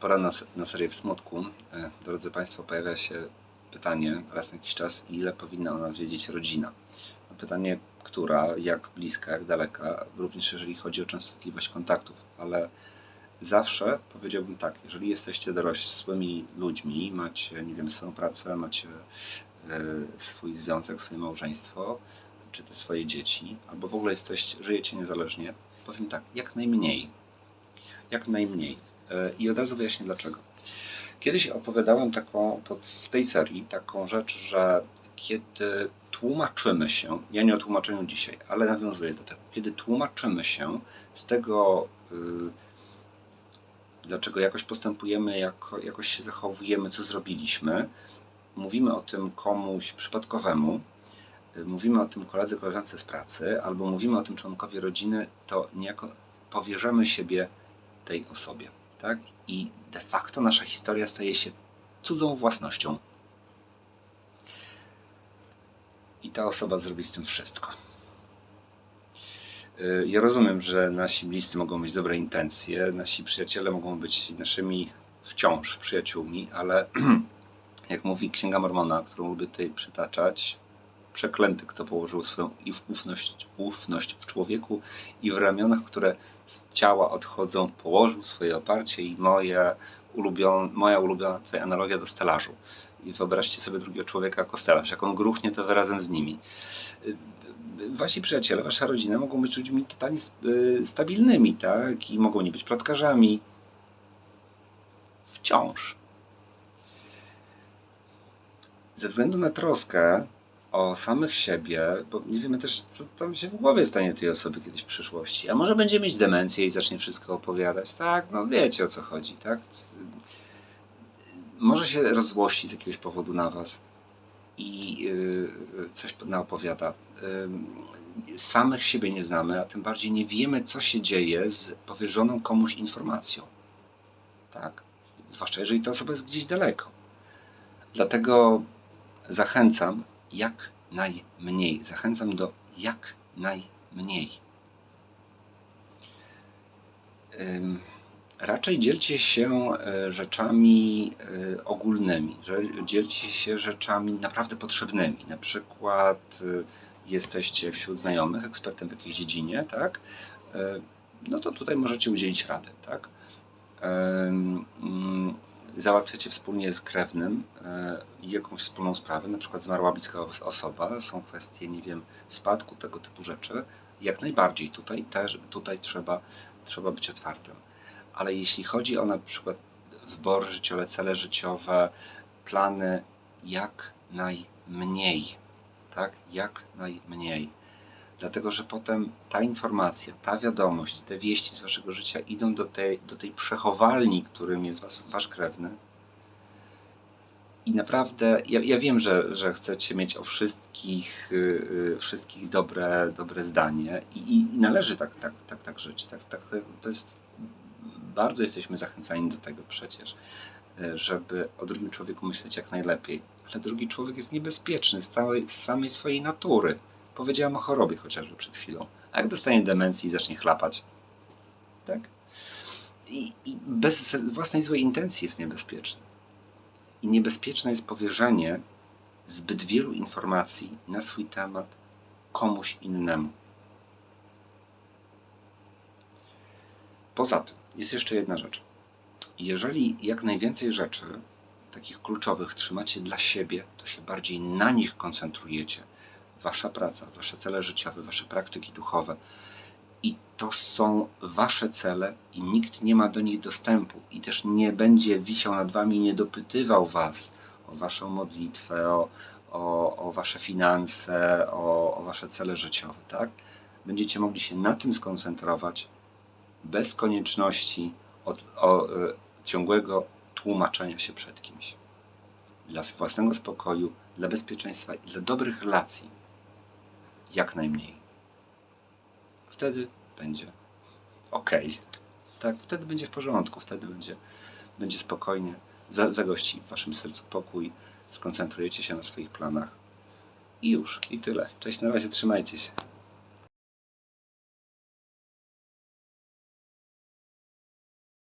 pora na, na serię w smutku. E, Drodzy Państwo, pojawia się pytanie raz na jakiś czas, ile powinna o nas wiedzieć rodzina. Pytanie, która, jak bliska, jak daleka, również jeżeli chodzi o częstotliwość kontaktów, ale zawsze powiedziałbym tak, jeżeli jesteście dorosłymi ludźmi, macie, nie wiem, swoją pracę, macie e, swój związek, swoje małżeństwo, czy te swoje dzieci, albo w ogóle jesteście, żyjecie niezależnie, powiem tak, jak najmniej. Jak najmniej. E, I od razu wyjaśnię dlaczego. Kiedyś opowiadałem taką, w tej serii taką rzecz, że kiedy tłumaczymy się, ja nie o tłumaczeniu dzisiaj, ale nawiązuję do tego, kiedy tłumaczymy się z tego, y, dlaczego jakoś postępujemy, jako, jakoś się zachowujemy, co zrobiliśmy, mówimy o tym komuś przypadkowemu, y, mówimy o tym koledze, koleżance z pracy, albo mówimy o tym członkowi rodziny, to niejako powierzamy siebie tej osobie. Tak? I de facto nasza historia staje się cudzą własnością. I ta osoba zrobi z tym wszystko. Y, Ja rozumiem, że nasi bliscy mogą mieć dobre intencje, nasi przyjaciele mogą być naszymi wciąż przyjaciółmi, ale jak mówi Księga Mormona, którą lubię tutaj przytaczać, przeklęty, kto położył swoją ufność, ufność w człowieku i w ramionach, które z ciała odchodzą, położył swoje oparcie i moje ulubion, moja ulubiona tutaj analogia do stelażu. I wyobraźcie sobie drugiego człowieka jako stelaż, jak on gruchnie, to wy razem z nimi. Wasi przyjaciele, wasza rodzina mogą być ludźmi totalnie y, stabilnymi, tak? I mogą nie być plotkarzami. Wciąż. Ze względu na troskę o samych siebie, bo nie wiemy też, co tam się w głowie stanie tej osoby kiedyś w przyszłości. A może będzie mieć demencję i zacznie wszystko opowiadać. Tak, no wiecie o co chodzi, tak? Może się rozzłości z jakiegoś powodu na was i yy, coś naopowiada. Yy, samych siebie nie znamy, a tym bardziej nie wiemy, co się dzieje z powierzoną komuś informacją. Tak? Zwłaszcza jeżeli ta osoba jest gdzieś daleko. Dlatego zachęcam jak najmniej. Zachęcam do jak najmniej. Raczej dzielcie się e, rzeczami e, ogólnymi, dzielcie się rzeczami naprawdę potrzebnymi. Na przykład e, jesteście wśród znajomych ekspertem w jakiejś dziedzinie, tak? No to tutaj możecie udzielić rady, tak? Załatwiacie wspólnie z krewnym e, jakąś wspólną sprawę, na przykład zmarła bliska os- osoba, są kwestie, nie wiem, spadku, tego typu rzeczy. Jak najbardziej tutaj też, tutaj trzeba, trzeba być otwartym. Ale jeśli chodzi o na przykład wybory życiowe, cele życiowe, plany, jak najmniej, tak? Jak najmniej. Dlatego, że potem ta informacja, ta wiadomość, te wieści z waszego życia idą do tej, do tej przechowalni, którym jest was, wasz krewny. I naprawdę, ja, ja wiem, że, że chcecie mieć o wszystkich, yy, wszystkich dobre, dobre zdanie i, i, i należy tak, tak, tak, tak żyć. Tak, tak, to jest, bardzo jesteśmy zachęcani do tego przecież, yy, żeby o drugim człowieku myśleć jak najlepiej. Ale drugi człowiek jest niebezpieczny z, całej, z samej swojej natury. Powiedziałem o chorobie chociażby przed chwilą. A jak dostanie demencji i zacznie chlapać? Tak? I, i bez własnej złej intencji jest niebezpieczny. I niebezpieczne jest powierzenie zbyt wielu informacji na swój temat komuś innemu. Poza tym jest jeszcze jedna rzecz. Jeżeli jak najwięcej rzeczy, takich kluczowych, trzymacie dla siebie, to się bardziej na nich koncentrujecie. Wasza praca, wasze cele życiowe, wasze praktyki duchowe. I to są wasze cele, i nikt nie ma do nich dostępu, i też nie będzie wisiał nad wami, nie dopytywał was o waszą modlitwę, o, o, o wasze finanse, o, o wasze cele życiowe, tak? Będziecie mogli się na tym skoncentrować bez konieczności od, o, e, ciągłego tłumaczenia się przed kimś. Dla własnego spokoju, dla bezpieczeństwa i dla dobrych relacji. Jak najmniej. Wtedy będzie ok. Tak, wtedy będzie w porządku, wtedy będzie, będzie spokojnie. Za, zagości w waszym sercu pokój, skoncentrujecie się na swoich planach. I już, i tyle. Cześć, na razie, trzymajcie się.